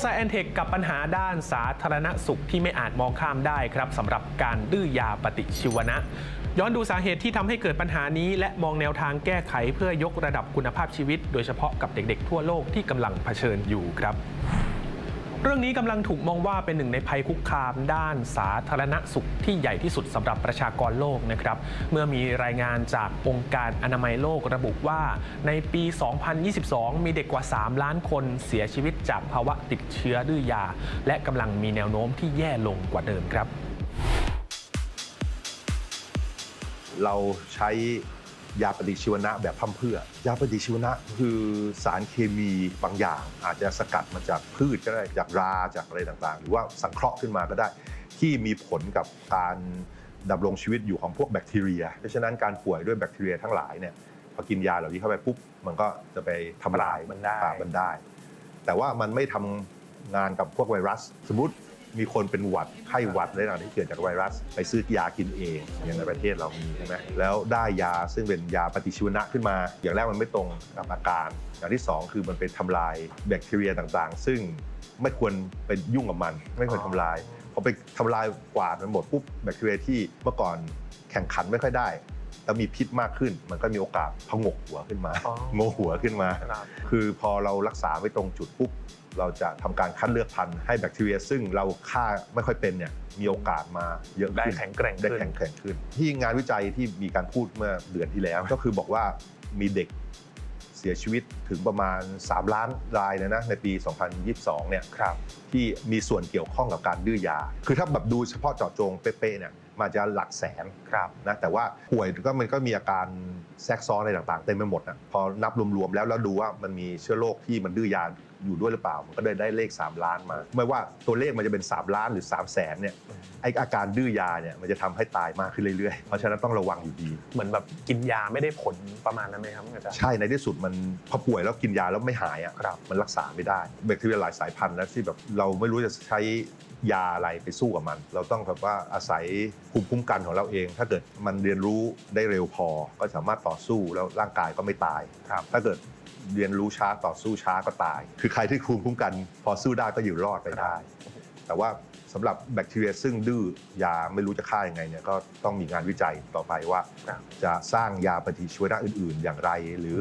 ไซแอนเทคกับปัญหาด้านสาธารณสุขที่ไม่อาจมองข้ามได้ครับสำหรับการดื้อยาปฏิชีวนะ ย้อนดูสาเหตุที่ทำให้เกิดปัญหานี้ และมองแนวทางแก้ไขเพื่อยกระดับคุณภาพชีวิต โดยเฉพาะกับเด็กๆ ทั่วโลกที่กำลังเผชิญอยู่ครับ เรื่องนี้กำลังถูกมองว่าเป็นหนึ่งในภัยคุกคามด้านสาธารณสุขที่ใหญ่ที่สุดสำหรับประชากรโลกนะครับ เมื่อมีรายงานจากองค์การอนามัยโลกระบุว่าในปี 2022 มีเด็กกว่า 3 ล้านคนเสียชีวิตจากภาวะติดเชื้อดื้อยา และกำลังมีแนวโน้มที่แย่ลงกว่าเดิมครับ เราใช้ ยาปฏิชีวนะแบบพร่ำเพื่อ ยาปฏิชีวนะคือสารเคมีบางอย่าง อาจจะสกัดมาจากพืชก็ได้จากราจากอะไรต่างๆ หรือว่าสังเคราะห์ขึ้นมาก็ได้ ที่มีผลกับการดำรงชีวิตอยู่ของพวกแบคทีเรีย เพราะฉะนั้นการป่วยด้วยแบคทีเรียทั้งหลายเนี่ยพอกินยาเหล่านี้เข้าไปปุ๊บมันก็จะไปทำลายมันได้มันได้ แต่ว่ามันไม่ทำงานกับพวกไวรัส สมมติ มีคนเป็นหวัดไข้หวัดอะไรต่างๆที่เกิดจากไวรัส ไปซื้อยากินเอง อย่างในประเทศเรามีใช่ไหมแล้วได้ยาซึ่งเป็นยาปฏิชีวนะขึ้นมา อย่างแรกมันไม่ตรงกับอาการ อย่างที่สองคือมันไปทำลายแบคทีเรียต่างๆ ซึ่งไม่ควรไปยุ่งกับมัน ไม่ควรทำลายพอไปทำลายกวาดมันหมดปุ๊บแบคทีเรียที่เมื่อก่อนแข่งขันไม่ค่อยได้ แล้วมีพิษมากขึ้น มันก็มีโอกาสพงกหัวขึ้นมาอ๋อ โงหัวขึ้นมา ครับ คือพอเรารักษาไม่ตรงจุดปุ๊บเราจะทำการคัดเลือกพันธุ์ให้แบคทีเรีย ซึ่งเราฆ่าไม่ค่อยเป็นเนี่ยมีโอกาสมาเยอะขึ้นได้แข็งแกร่งได้ขึ้น แข็งแกร่งขึ้น ที่งานวิจัยที่มีการพูดเมื่อเดือนที่แล้ว ก็คือบอกว่ามีเด็กเสียชีวิตถึงประมาณ 3 ล้านรายเลยนะในปี 2022 เนี่ยครับ ที่มีส่วนเกี่ยวข้องกับการดื้อยา คือถ้าแบบดูเฉพาะเจาะจงเป๊ะๆเนี่ย มันจะหลักแสนครับนะแต่ว่าป่วยก็มันก็มีอาการแทรกซ้อนอะไรต่างๆเต็มไปหมดนะพอนับรวมๆแล้วแล้วดูว่ามันมีเชื้อโรคที่มันดื้อยา อยู่ด้วยหรือเปล่า มันก็ได้ได้เลข 3 ล้านมา ไม่ว่าตัวเลขมันจะเป็น 3 ล้านหรือ 3 0 0แสนเนี่ยไออาการดื้อยาเนี่ยมันจะทำให้ตายมากขึ้นเรื่อยๆ เพราะฉะนั้นต้องระวังอยู่ดี เหมือนแบบกินยาไม่ได้ผลประมาณนั้นไหมครับอาจารย์ใช่ในที่สุดมันพอป่วยแล้วกินยาแล้วไม่หายอะครับมันรักษาไม่ได้แบคทีเรียหลายสายพันธุ์นะที่แบบเราไม่รู้จะใช้ยาอะไรไปสู้กับมัน เราต้องแบบว่าอาศัยภูมิคุ้มกันของเราเอง ถ้าเกิดมันเรียนรู้ได้เร็วพอ ก็สามารถต่อสู้แล้วร่างกายก็ไม่ตายครับถ้าเกิด เรียนรู้ช้าต่อสู้ช้าก็ตาย คือใครที่ภูมิคุ้มกัน พอสู้ได้ก็อยู่รอดไปได้ แต่ว่าสำหรับแบคทีเรียซึ่งดื้อยาไม่รู้จะฆ่ายังไงเนี่ยก็ต้องมีงานวิจัยต่อไปว่า จะสร้างยาปฏิชีวนะอื่น ๆ อย่างไร หรือ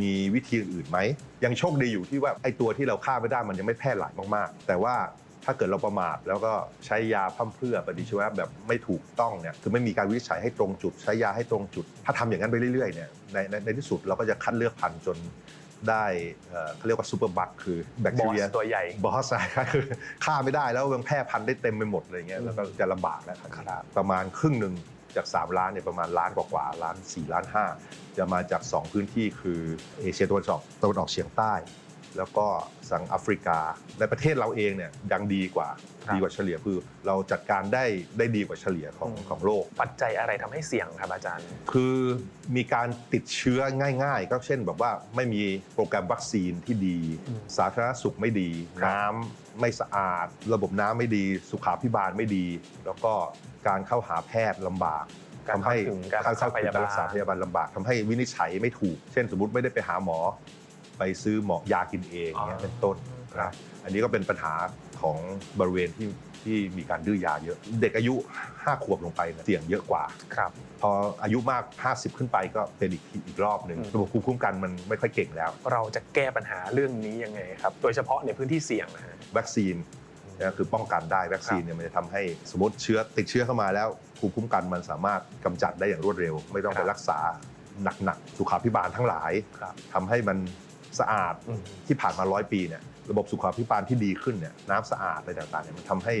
มีวิธีอื่นไหมยังโชคดีอยู่ที่ว่าไอ้ตัวที่เราฆ่าไม่ได้มันยังไม่แพร่หลายมากๆ แต่ว่า ถ้าเกิดเราประมาทแล้วก็ใช้ยาพร่ำเพรื่อปฏิชีวนะแบบไม่ถูกต้องเนี่ยคือไม่มีการวินิจฉัยให้ตรงจุด ใช้ยาให้ตรงจุด ถ้าทำอย่างนั้นไปเรื่อยๆเนี่ยในในในที่สุดเราก็จะคัดเลือกพันธุ์จนได้เอ่อเขาเรียกว่าซูเปอร์บัคคือแบคบทีอสเรียตัวใหญ่บอสใช่ครับคือฆ่าไม่ได้แล้วมันแพร่พันธุ์ได้เต็มไปหมดอะไรเงี้ยแล้วก็จะลำบากแล้วครับประมาณครึ่งหนึ่งจาก 3 ล้านเนี่ยประมาณล้านกว่าๆล้าน 4 ล้าน 5 จะมาจาก 2 พื้นที่คือเอเชียตะวันออกตะวันออกเฉียงใต้ แล้วก็สังแอฟริกา ในประเทศเราเองเนี่ยยังดีกว่าครับดีกว่าเฉลี่ยคือ เราจัดการได้ได้ดีกว่าเฉลี่ยของอืมของโลก ปัจจัยอะไรทำให้เสี่ยงครับอาจารย์ คือมีการติดเชื้อง่าย ๆ ก็เช่นแบบว่าไม่มีโปรแกรมวัคซีนที่ดีอืมสาธารณสุขไม่ดีครับน้ำไม่สะอาด ระบบน้ำไม่ดีสุขาภิบาลไม่ดี แล้วก็การเข้าหาแพทย์ลำบากการเข้าถึงการรักษาพยาบาลรักษาพยาบาลลำบากทำให้วินิจฉัยไม่ถูก เช่นสมมุติไม่ได้ไปหาหมอ ไปซื้อหมอยากินเองเนี่ยเป็นต้นครับอันนี้ก็เป็นปัญหาของบริเวณที่ที่มีการดื้อยาเยอะ เด็กอายุ 5 ขวบลงไปเนี่ยเสี่ยงเยอะกว่าครับพออายุมาก 50 ขึ้นไปก็เป็นอีกทีอีกรอบหนึ่งอืมระบบภูมิคุ้มกันมันไม่ค่อยเก่งแล้ว เราจะแก้ปัญหาเรื่องนี้ยังไงครับโดยเฉพาะในพื้นที่เสี่ยงนะฮะวัคซีนนะคือป้องกันได้วัคซีนเนี่ยมันจะทำให้สมมติเชื้อติดเชื้อเข้ามาแล้วภูมิคุ้มกันมันสามารถกำจัดได้อย่างรวดเร็ว ไม่ต้องครัไปบรักษาหนักๆสุขาภิบาลทั้งหลายครับทำให้มัน สะอาดอืมที่ผ่านมาร้อยปีเนี่ยระบบสุขาภิบาลที่ดีขึ้นเนี่ยน้ำสะอาดอะไรต่างๆเนี่ยมันทำให้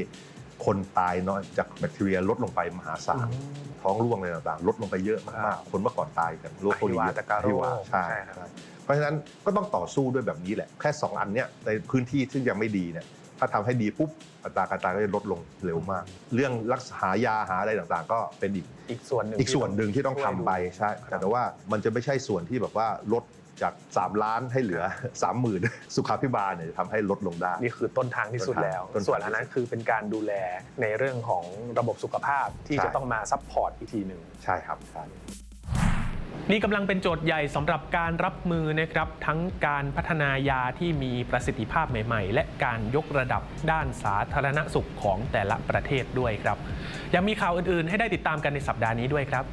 คนตายน้อยจากแบคทีเรียลดลงไปมหาศาลท้องร่วงอะไรต่างๆ ลดลงไปเยอะครัมากบๆคนเมื่อก่อนตายกันโรคโควิดอหิวาตกโรคอหิวาใช่ใช่ครับใช่เพราะฉะนั้นก็ต้องต่อสู้ด้วยแบบนี้แหละ แค่ 2 อันเนี้ยในพื้นที่ซึ่งยังไม่ดีเนี่ย ถ้าทำให้ดีปุ๊บอัตราการตายก็จะลดลงเร็วมาก เรื่องรักษาหายาหาอะไรต่างๆ ก็เป็นอีกอีกส่วนหนึ่งอีกส่วนหนึ่งที่ต้องทำไปใช่ครับแต่ว่ามันจะไม่ใช่ส่วนที่แบบว่าลดจาก 3 ล้านให้เหลือ 30,000 สุขาภิบาลเนี่ยจะทำให้ลดลงได้ นี่คือต้นทางที่สุดแล้วต้นทางส่วนอันนั้นคือเป็นการดูแลในเรื่องของระบบสุขภาพที่ใช่จะต้องมาซัพพอร์ตอีกทีหนึ่งใช่ครับใช่ นี่กำลังเป็นโจทย์ใหญ่สำหรับการรับมือนะครับ ทั้งการพัฒนายาที่มีประสิทธิภาพใหม่ ๆ และการยกระดับด้านสาธารณสุขของแต่ละประเทศด้วยครับ ยังมีข่าวอื่น ๆ ให้ได้ติดตามกันในสัปดาห์นี้ด้วยครับ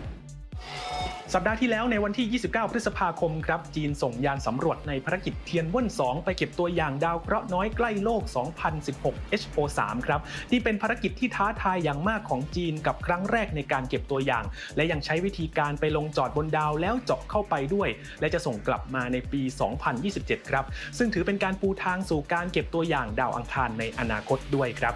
สัปดาห์ที่แล้วในวันที่ 29 พฤษภาคมครับ จีนส่งยานสำรวจในภารกิจเทียนว่น 2 ไปเก็บตัวอย่างดาวเคราะห์น้อยใกล้โลก 2016 HO3 ครับที่เป็นภารกิจที่ท้าทายอย่างมากของจีนกับครั้งแรกในการเก็บตัวอย่าง และยังใช้วิธีการไปลงจอดบนดาวแล้วเจาะเข้าไปด้วย และจะส่งกลับมาในปี 2027 ครับ ซึ่งถือเป็นการปูทางสู่การเก็บตัวอย่างดาวอังคารในอนาคตด้วยครับ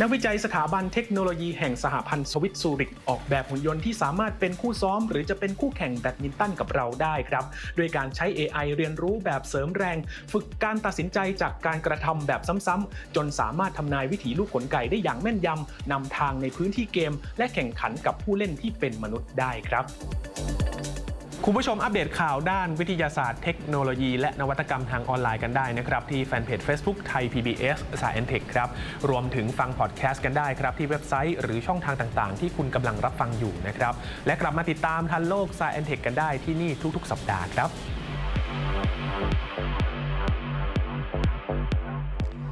นักวิจัยสถาบันเทคโนโลยีแห่งสหพันธ์สวิตซูริกออกแบบหุ่นยนต์ที่สามารถเป็นคู่ซ้อม หรือจะเป็นคู่แข่งแบดมินตันกับเราได้ครับโดยการใช้ AI เรียนรู้แบบเสริมแรง ฝึกการตัดสินใจจากการกระทำแบบซ้ำๆจนสามารถทำนายวิถีลูกขนไก่ได้อย่างแม่นยำนำทางในพื้นที่เกม และแข่งขันกับผู้เล่นที่เป็นมนุษย์ได้ครับ คุณผู้ชมอัปเดตข่าวด้านวิทยาศาสตร์ เทคโนโลยี และนวัตกรรมทางออนไลน์กันได้นะครับ ที่แฟนเพจ Facebook ไทย PBS Science Tech ครับ รวมถึงฟังพอดแคสต์กันได้ครับ ที่เว็บไซต์หรือช่องทางต่างๆ ที่คุณกำลังรับฟังอยู่นะครับ และกลับมาติดตามทันโลก Science Tech กันได้ที่นี่ทุกๆ สัปดาห์ครับ